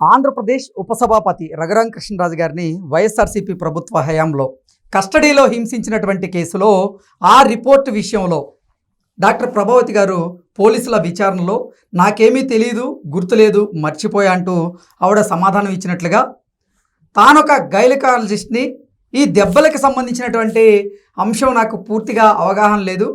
ఆంధ్రప్రదేశ్ ఉపసభాపతి రఘురాం కృష్ణరాజు గారిని వైఎస్ఆర్సీపీ ప్రభుత్వ హయాంలో కస్టడీలో హింసించినటువంటి కేసులో ఆ రిపోర్ట్ విషయంలో డాక్టర్ ప్రభావతి గారు పోలీసుల విచారణలో నాకేమీ తెలియదు గుర్తులేదు మర్చిపోయా అంటూ ఆవిడ సమాధానం ఇచ్చినట్లుగా తానొక గైలకాలజిస్ట్ని ఈ దెబ్బలకు సంబంధించినటువంటి అంశం నాకు పూర్తిగా అవగాహన లేదు.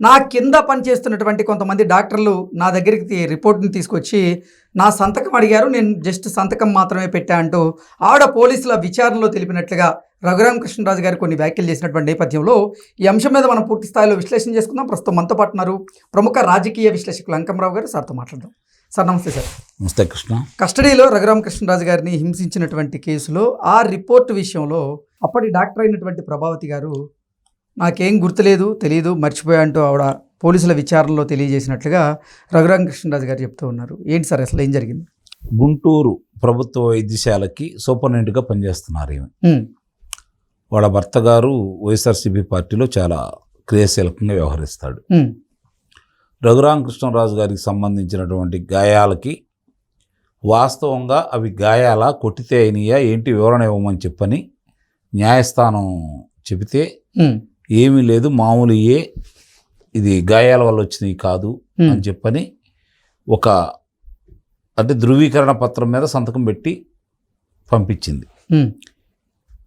నా కింద పనిచేస్తున్నటువంటి కొంతమంది డాక్టర్లు నా దగ్గరికి రిపోర్ట్ని తీసుకొచ్చి నా సంతకం అడిగారు. నేను జస్ట్ సంతకం మాత్రమే పెట్టా అంటూ ఆవిడ పోలీసుల విచారణలో తెలిపినట్లుగా రఘురామ కృష్ణరాజు గారు కొన్ని వ్యాఖ్యలు చేసినటువంటి నేపథ్యంలో ఈ అంశం మీద మనం పూర్తి స్థాయిలో విశ్లేషణ చేసుకుందాం. ప్రస్తుతం మనతో పాటు ఉన్నారు ప్రముఖ రాజకీయ విశ్లేషకులు అంకమరావు గారు. సార్తో మాట్లాడదాం. సార్ నమస్తే సార్. నమస్తే కృష్ణ. కస్టడీలో రఘురామ కృష్ణరాజు గారిని హింసించినటువంటి కేసులో ఆ రిపోర్ట్ విషయంలో అప్పటి డాక్టర్ అయినటువంటి ప్రభావతి గారు నాకేం గుర్తులేదు తెలియదు మర్చిపోయా అంటూ ఆవిడ పోలీసుల విచారణలో తెలియజేసినట్లుగా రఘురామ కృష్ణరాజు గారు చెప్తూ ఉన్నారు. ఏంటి సార్ అసలు ఏం జరిగింది? గుంటూరు ప్రభుత్వ వైద్యశాలకి సూపరింటెండెంట్గా పనిచేస్తున్నారు ఈమె. వాళ్ళ భర్త గారు వైఎస్ఆర్సీపీ పార్టీలో చాలా క్రియాశీలకంగా వ్యవహరిస్తాడు. రఘురామకృష్ణరాజు గారికి సంబంధించినటువంటి గాయాలకి వాస్తవంగా అవి గాయాల కొట్టితే అయినాయా ఏంటి వివరణ ఇవ్వమని చెప్పని న్యాయస్థానం చెబితే ఏమీ లేదు మామూలు ఏ ఇది గాయాల వల్ల వచ్చినవి కాదు అని చెప్పని ఒక అంటే ధృవీకరణ పత్రం మీద సంతకం పెట్టి పంపించింది.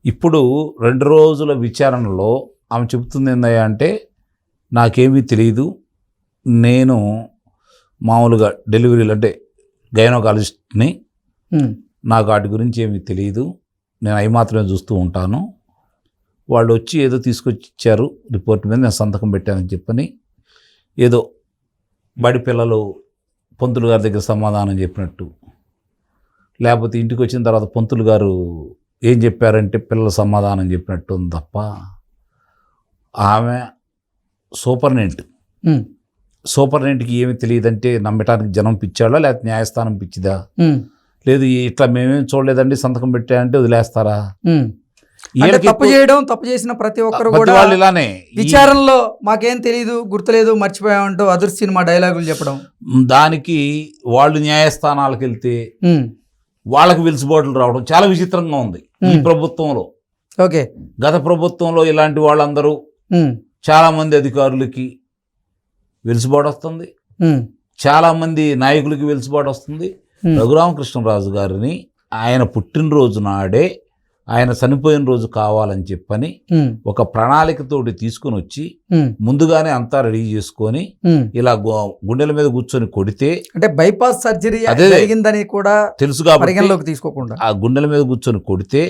ఇప్పుడు రెండు రోజుల విచారణలో ఆమె చెబుతుంది ఏందయ్యా అంటే నాకేమీ తెలియదు నేను మామూలుగా డెలివరీలు అంటే గైనోకాలజిస్ట్ని నాకు వాటి గురించి ఏమీ తెలియదు నేను అవి మాత్రమే చూస్తూ ఉంటాను వాళ్ళు వచ్చి ఏదో తీసుకొచ్చి ఇచ్చారు రిపోర్ట్ మీద నేను సంతకం పెట్టానని చెప్పని ఏదో బడి పిల్లలు పంతులు గారి దగ్గర సమాధానం చెప్పినట్టు. లేకపోతే ఇంటికి వచ్చిన తర్వాత పంతులు గారు ఏం చెప్పారంటే పిల్లల సమాధానం చెప్పినట్టు ఉంది తప్ప ఆమె సూపర్నెంట్. సూపర్నెంట్కి ఏమి తెలియదంటే నమ్మటానికి జనం పిచ్చాడా లేకపోతే న్యాయస్థానం పిచ్చిదా? లేదు ఇట్లా మేమేం చూడలేదండి సంతకం పెట్టాయంటే వదిలేస్తారా? తప్పు చేయడం తప్పు చేసిన ప్రతి ఒక్కరు కూడా వాళ్ళు ఇలానే. విచారణలో మాకేం తెలియదు గుర్తులేదు మర్చిపోయామంటూ అదుర్ సినిమా డైలాగులు చెప్పడం. దానికి వాళ్ళు న్యాయస్థానాలకు వెళ్తే వాళ్ళకి వెలుసుబాట్లు రావడం చాలా విచిత్రంగా ఉంది ఈ. ప్రభుత్వంలో. ఓకే. గత ప్రభుత్వంలో ఇలాంటి వాళ్ళందరూ చాలా మంది అధికారులకి వెలుసుబాటు వస్తుంది. చాలా మంది నాయకులకి వెలుసుబాటు వస్తుంది. రఘురామకృష్ణరాజు గారిని ఆయన పుట్టినరోజు నాడే ఆయన చనిపోయిన రోజు కావాలని చెప్పని ఒక ప్రణాళికతోటి తీసుకొని వచ్చి ముందుగానే అంతా రెడీ చేసుకొని. ఇలా గుండెల మీద కూర్చొని కొడితే అంటే బైపాస్ సర్జరీ అదే. జరిగిందని కూడా తెలుసు కాబట్టి తీసుకోకుండా ఆ గుండెల మీద కూర్చొని కొడితే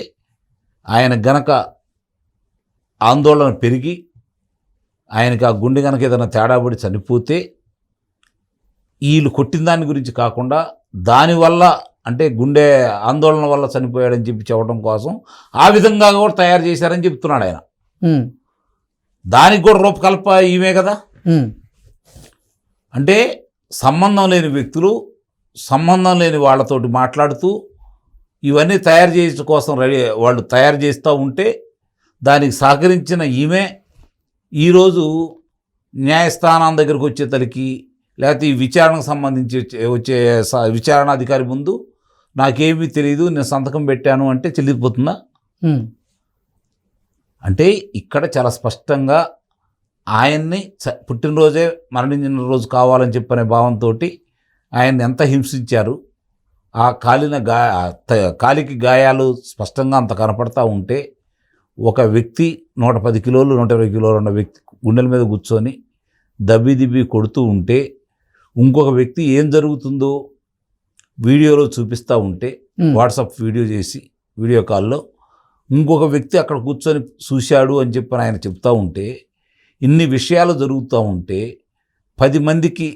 ఆయన గనక ఆందోళన పెరిగి ఆయనకి ఆ గుండె గనక ఏదైనా తేడా పడి చనిపోతే వీళ్ళు కొట్టిన దాని గురించి కాకుండా దానివల్ల అంటే గుండె ఆందోళన వల్ల చనిపోయాడని చెప్పి చెప్పడం కోసం ఆ విధంగా కూడా తయారు చేశారని చెప్తున్నాడు ఆయన. దానికి కూడా రూపకల్ప ఈమె కదా? అంటే సంబంధం లేని వ్యక్తులు సంబంధం లేని వాళ్ళతోటి మాట్లాడుతూ ఇవన్నీ తయారు చేయడం కోసం రెడీ వాళ్ళు తయారు చేస్తూ ఉంటే దానికి సహకరించిన ఈమె ఈరోజు న్యాయస్థానం దగ్గరకు వచ్చేతలకి లేకపోతే ఈ విచారణకు సంబంధించి వచ్చే- స- విచారణాధికారి ముందు నాకేమీ తెలియదు నేను సంతకం పెట్టాను అంటే చెల్లిపోతుందా? అంటే ఇక్కడ చాలా స్పష్టంగా ఆయన్ని చ- పుట్టినరోజే మరణించిన రోజు కావాలని చెప్పనే భావంతో ఆయన్ని ఎంత హింసించారు? ఆ కాలిన గా కాలికి గాయాలు స్పష్టంగా అంత కనపడతా ఉంటే ఒక వ్యక్తి నూట పది కిలోలు నూట ఇరవై కిలోలు ఉన్న వ్యక్తి గుండెల మీద కూర్చొని దబ్బి దిబ్బి కొడుతూ ఉంటే ఇంకొక వ్యక్తి ఏం జరుగుతుందో వీడియోలో చూపిస్తూ ఉంటే వాట్సాప్ వీడియో చేసి వీడియో కాల్లో ఇంకొక వ్యక్తి అక్కడ కూర్చొని చూశాడు అని చెప్పని ఆయన చెప్తా ఉంటే ఇన్ని విషయాలు జరుగుతూ ఉంటే పది మందికి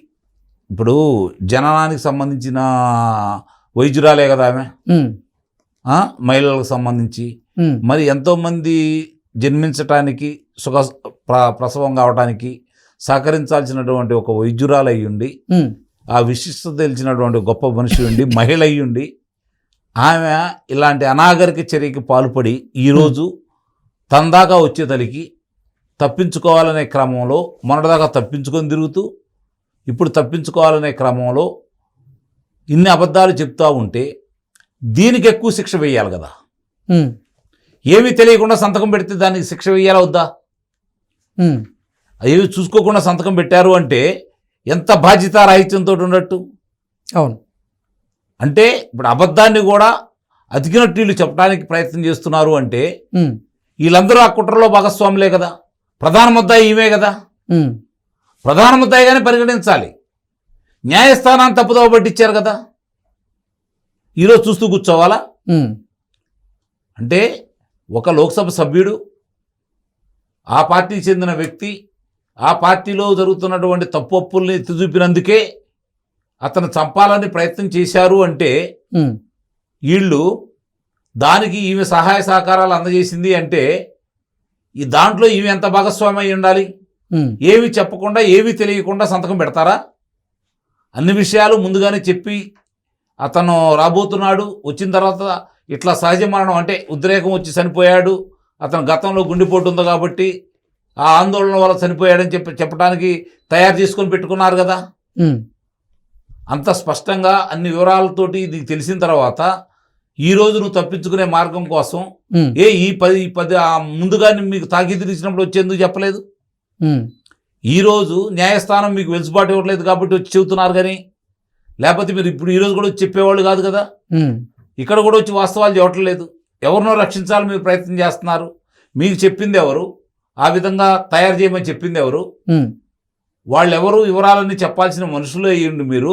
ఇప్పుడు జననానికి సంబంధించిన వైద్యురాలే కదా ఆమె? మహిళలకు సంబంధించి. మరి ఎంతోమంది జన్మించటానికి సుఖ ప్ర ప్రసవం కావడానికి సహకరించాల్సినటువంటి ఒక వైద్యురాలు అయ్యుండి ఆ విశిష్టత తెలిసినటువంటి గొప్ప మనిషి ఉండి మహిళ అయ్యుండి ఆమె ఇలాంటి అనాగరిక చర్యకి పాల్పడి ఈరోజు తన దాకా వచ్చేతలికి తప్పించుకోవాలనే క్రమంలో మొన్నటిదాకా తప్పించుకొని తిరుగుతూ ఇప్పుడు తప్పించుకోవాలనే క్రమంలో ఇన్ని అబద్ధాలు చెప్తా ఉంటే దీనికి ఎక్కువ శిక్ష వేయాలి కదా. ఏమీ తెలియకుండా సంతకం పెడితే దానికి శిక్ష వేయాలా వద్దా? ఏవి చూసుకోకుండా సంతకం పెట్టారు అంటే ఎంత బాధ్యత రాహిత్యంతో ఉన్నట్టు అవును. అంటే ఇప్పుడు అబద్ధాన్ని కూడా అతికినట్టు వీళ్ళు చెప్పడానికి ప్రయత్నం చేస్తున్నారు అంటే వీళ్ళందరూ ఆ కుట్రలో భాగస్వాములే కదా. ప్రధాన ముద్దాయి ఈమె కదా. ప్రధాన ముద్దాయిగానే పరిగణించాలి. న్యాయస్థానాన్ని తప్పుదోవ పట్టించారు కదా. ఈరోజు చూస్తూ కూర్చోవాలా? అంటే ఒక లోక్సభ సభ్యుడు ఆ పార్టీకి చెందిన వ్యక్తి ఆ పార్టీలో జరుగుతున్నటువంటి తప్పొప్పుల్ని ఎత్తి చూపినందుకే అతను చంపాలని ప్రయత్నం చేశారు అంటే వీళ్ళు దానికి ఈమె సహాయ సహకారాలు అందజేసింది అంటే ఈ దాంట్లో ఈమె ఎంత భాగస్వామి అయి ఉండాలి? ఏమి చెప్పకుండా ఏమీ తెలియకుండా సంతకం పెడతారా? అన్ని విషయాలు ముందుగానే చెప్పి అతను రాబోతున్నాడు వచ్చిన తర్వాత ఇట్లా సహజ మరణం అంటే ఉద్రేకం వచ్చి చనిపోయాడు అతను గతంలో గుండెపోటు ఉంది కాబట్టి ఆ ఆందోళన వల్ల చనిపోయాడని చెప్పి చెప్పడానికి తయారు చేసుకొని పెట్టుకున్నారు కదా? అంత స్పష్టంగా అన్ని వివరాలతోటి నీకు తెలిసిన తర్వాత ఈ రోజు నువ్వు తప్పించుకునే మార్గం కోసం ఏ ఈ పది ఈ పది ఆ ముందుగా మీకు తాకీదు ఇచ్చినప్పుడు వచ్చేందుకు చెప్పలేదు? ఉమ్, ఈరోజు న్యాయస్థానం మీకు వెలుసుబాటు ఇవ్వట్లేదు కాబట్టి వచ్చి చెబుతున్నారు కానీ లేకపోతే మీరు ఇప్పుడు ఈరోజు కూడా వచ్చి చెప్పేవాళ్ళు కాదు కదా? ఇక్కడ కూడా వచ్చి వాస్తవాలు చెప్పట్లేదు. ఎవరినో రక్షించాలని మీరు ప్రయత్నం చేస్తున్నారు. మీకు చెప్పింది ఎవరు? ఆ విధంగా తయారు చేయమని చెప్పింది ఎవరు? వాళ్ళెవరు వివరాలన్నీ చెప్పాల్సిన మనుషులు అయ్యిండి మీరు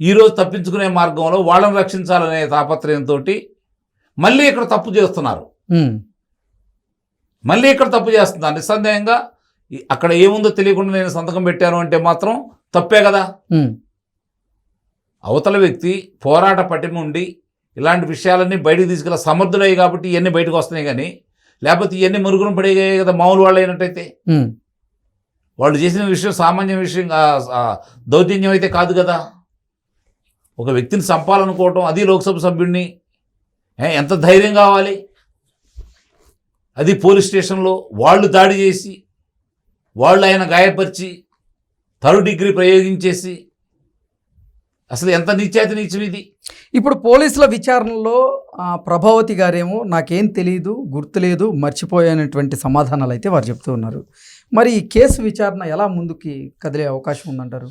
ఈరోజు తప్పించుకునే మార్గంలో వాళ్ళని రక్షించాలనే తాపత్రయంతో మళ్ళీ ఇక్కడ తప్పు చేస్తున్నారు. మళ్ళీ ఇక్కడ తప్పు చేస్తున్నారు. నిస్సందేహంగా అక్కడ ఏముందో తెలియకుండా నేను సంతకం పెట్టాను అంటే మాత్రం తప్పే కదా? అవతల వ్యక్తి పోరాట పటిమ ఉండి ఇలాంటి విషయాలన్నీ బయటకు తీసుకెళ్ళ సమర్థుడయ్యి కాబట్టి ఇవన్నీ బయటకు వస్తున్నాయి కానీ లేకపోతే ఇవన్నీ మరుగున పడేయాయి కదా మామూలు వాళ్ళు అయినట్టయితే వాళ్ళు చేసిన విషయం సామాన్య విషయం దౌర్జన్యం అయితే కాదు కదా. ఒక వ్యక్తిని చంపాలనుకోవటం అది లోక్సభ సభ్యుడిని ఎంత ధైర్యం కావాలి? అది పోలీస్ స్టేషన్లో వాళ్ళు దాడి చేసి వాళ్ళు ఆయన గాయపరిచి థర్డ్ డిగ్రీ ప్రయోగించేసి అసలు ఎంత నీచాతి నీచం ఇది? ఇప్పుడు పోలీసుల విచారణలో ప్రభావతి గారేమో నాకేం తెలియదు గుర్తులేదు మర్చిపోయానటువంటి సమాధానాలు అయితే వారు చెప్తూ ఉన్నారు. మరి ఈ కేసు విచారణ ఎలా ముందుకి కదిలే అవకాశం ఉందంటారు?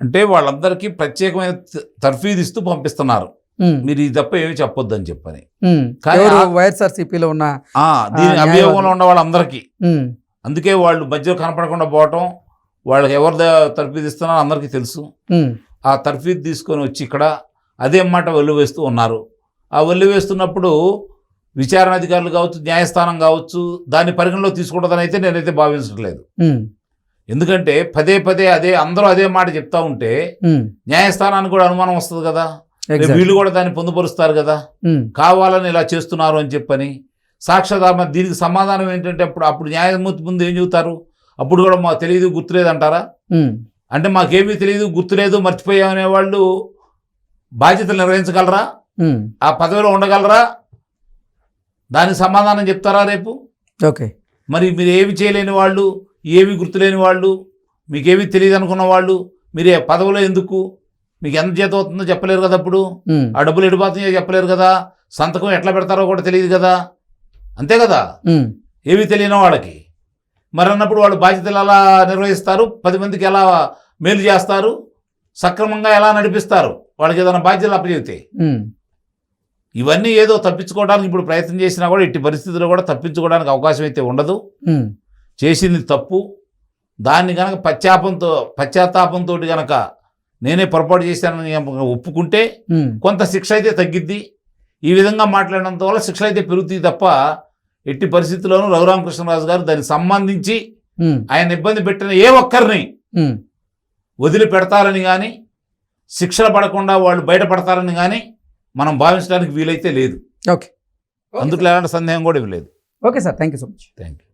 అంటే వాళ్ళందరికీ ప్రత్యేకమైన తర్ఫీదు ఇస్తూ పంపిస్తున్నారు. మీరు ఈ తప్ప ఏమి చెప్పని. కానీ ఎవరు? ఆ- వైఎస్ఆర్సీపీలో ఉన్న దీని. అభియోగంలో ఉన్న వాళ్ళందరికీ. అందుకే వాళ్ళు మధ్యలో కనపడకుండా పోవటం వాళ్ళకి ఎవరు తర్ఫీదు ఇస్తున్నారో అందరికీ తెలుసు. ఆ తర్ఫీదు తీసుకొని వచ్చి ఇక్కడ అదే మాట వెల్లువేస్తూ ఉన్నారు. ఆ వెల్లువేస్తున్నప్పుడు విచారణ అధికారులు కావచ్చు న్యాయస్థానం కావచ్చు దాన్ని పరిగణలో తీసుకుంటుందని అయితే నేనైతే భావించట్లేదు. ఎందుకంటే పదే పదే అదే అందరూ అదే మాట చెప్తా ఉంటే న్యాయస్థానానికి కూడా అనుమానం వస్తుంది కదా. వీళ్ళు కూడా దాన్ని పొందుపరుస్తారు కదా. కావాలని ఇలా చేస్తున్నారు అని చెప్పని సాక్ష్యాధారం దీనికి సమాధానం ఏంటంటే అప్పుడు అప్పుడు న్యాయమూర్తి ముందు ఏం చెబుతారు? అప్పుడు కూడా మాకు తెలియదు గుర్తులేదు అంటారా అంటే మాకేమీ తెలియదు గుర్తులేదు మర్చిపోయామనే వాళ్ళు బాధ్యతలు నిర్వహించగలరా? ఆ పదవిలో ఉండగలరా? దానికి సమాధానం చెప్తారా రేపు? ఓకే. మరి మీరు ఏమి చేయలేని వాళ్ళు ఏమి గుర్తులేని వాళ్ళు మీకేమీ తెలియదు అనుకున్న వాళ్ళు మీరు ఏ పదవిలో ఎందుకు? మీకు ఎంత జీతం అవుతుందో చెప్పలేరు కదా అప్పుడు? ఆ డబ్బులు ఎడిపోతున్నాయో చెప్పలేరు కదా? సంతకం ఎట్లా పెడతారో కూడా తెలియదు కదా? అంతే కదా? ఏమీ తెలియని వాళ్ళకి. మరి అన్నప్పుడు వాళ్ళు బాధ్యతలు ఎలా నిర్వహిస్తారు? పది మందికి ఎలా మేలు చేస్తారు? సక్రమంగా ఎలా నడిపిస్తారు? వాళ్ళకి ఏదైనా బాధ్యతలు అప్పచెబితే ఇవన్నీ ఏదో తప్పించుకోవడానికి ఇప్పుడు ప్రయత్నం చేసినా కూడా ఇట్టి పరిస్థితుల్లో కూడా తప్పించుకోవడానికి అవకాశం అయితే ఉండదు. చేసింది తప్పు. దాన్ని కనుక పశ్చాపంతో పశ్చాత్తాపంతో గనక నేనే పొరపాటు చేశానని ఒప్పుకుంటే కొంత శిక్ష అయితే తగ్గిద్ది. ఈ విధంగా మాట్లాడినంత వల్ల శిక్షలు అయితే పెరుగుతాయి తప్ప ఎట్టి పరిస్థితుల్లోనూ రఘురామకృష్ణరాజు గారు దానికి సంబంధించి ఆయన ఇబ్బంది పెట్టిన ఏ ఒక్కరిని వదిలిపెడతారని కానీ శిక్షలు పడకుండా వాళ్ళు బయటపడతారని కానీ మనం భావించడానికి వీలైతే లేదు. ఓకే అందుకు ఎలాంటి సందేహం కూడా ఇవ్వలేదు. Okay sir thank you so much thank you